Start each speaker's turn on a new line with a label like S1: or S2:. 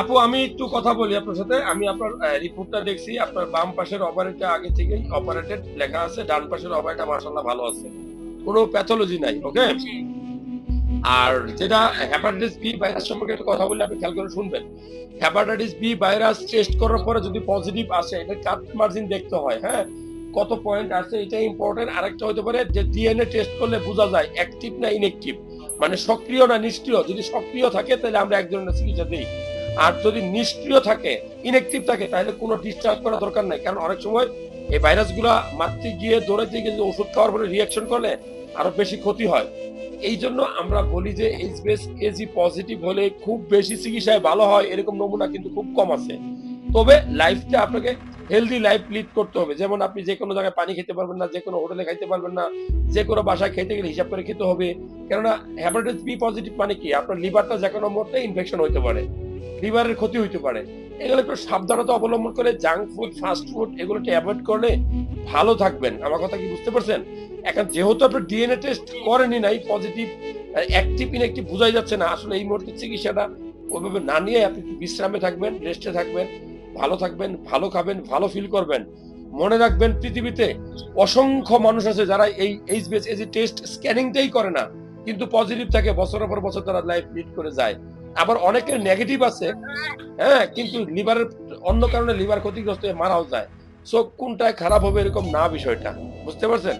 S1: আপু আমি একটু কথা বলি আপনার সাথে। আমি আপনার রিপোর্টটা দেখছি। আপনার বাম পাশের অপারেটটা আগে থেকেই অপারেটেড লেখা আছে। ডান পাশের অপারেটটা মার্শাল্লাহ ভালো আছে। কোনো প্যাথোলজি নাই ওকে আর যেটা হ্যাপাটাইটিস বি ভাইরাস সম্পর্কে একটু কথা বলে আপনি খেয়াল করে শুনবেন। হ্যাপাটাইটিস বি ভাইরাস টেস্ট করার পরে যদি পজিটিভ আসে এটা কাট মার্জিন দেখতে হয় হ্যাঁ? কত পয়েন্ট আছে এটা ইম্পর্টেন্ট আরেকটা হতে পারে যে ডিএনএ টেস্ট করলে বোঝা যায় অ্যাক্টিভ না ইনঅ্যাক্টিভ মানে সক্রিয় না নিষ্ক্রিয়? যদি সক্রিয় থাকে, তাহলে আমরা এক ধরনের চিকিৎসা দিই। আর যদি নিষ্ক্রিয় থাকে ইনঅ্যাক্টিভ থাকে, তাহলে কোনো ডিসচার্জ করা দরকার নাই। কারণ অনেক সময় এই ভাইরাসগুলা মারতে গিয়ে, দৌড়াতে গিয়ে যদি ওষুধ খাওয়ার পরে রিয়াকশন করলে আরও বেশি ক্ষতি হয়। এই জন্য আমরা বলি যে এইচবিএস এজি পজিটিভ হলে খুব বেশি চিকিৎসায় ভালো হয়, এরকম নমুনা কিন্তু খুব কম আছে। তবে লাইফটা আপনাকে হেলদি লাইফ লিড করতে হবে। যেমন আপনি যে কোনো জায়গায় পানি খেতে পারবেন না, যে কোনো হোটেলে খাইতে পারবেন না, যে কোনো বাসায় খেতে গেলে হিসাব করে খেতে হবে। কেননা হ্যাপাটাইটিস বি পজিটিভ মানে কি? আপনার লিভারটা যে কোনো মুহূর্তে ইনফেকশন হইতে পারে। লিভারের ক্ষতি হইতে পারে। এগুলো একটু সাবধানতা অবলম্বন করে জাঙ্ক ফুড ফাস্ট ফুড এগুলোকে অ্যাভয়েড করলে ভালো থাকবেন। আমার কথা কি বুঝতে পারছেন? এখন যেহেতু আপনি ডিএনএ টেস্ট করেনি নাই পজিটিভ অ্যাক্টিভ ইনঅ্যাক্টিভ বোঝাই যাচ্ছে না। আসলে এই মুহূর্তে চিকিৎসাটা ওইভাবে না নিয়ে আপনি একটু বিশ্রামে থাকবেন রেস্টে থাকবেন। ভালো থাকবেন, ভালো খাবেন, ভালো ফিল করবেন। মনে রাখবেন পৃথিবীতে অসংখ্য মানুষ আছে যারা এই এইচবিএস এই টেস্ট স্ক্যানিংটাই করে না, কিন্তু পজিটিভ থাকে, বছরের পর বছর তারা লাইফ লিড করে যায়। আবার অনেকের নেগেটিভ আছে হ্যাঁ কিন্তু লিভারের অন্য কারণে লিভার ক্ষতিগ্রস্ত হয়ে মারাও যায়। সো কোনটায় খারাপ হবে এরকম না বিষয়টা, বুঝতে পারছেন?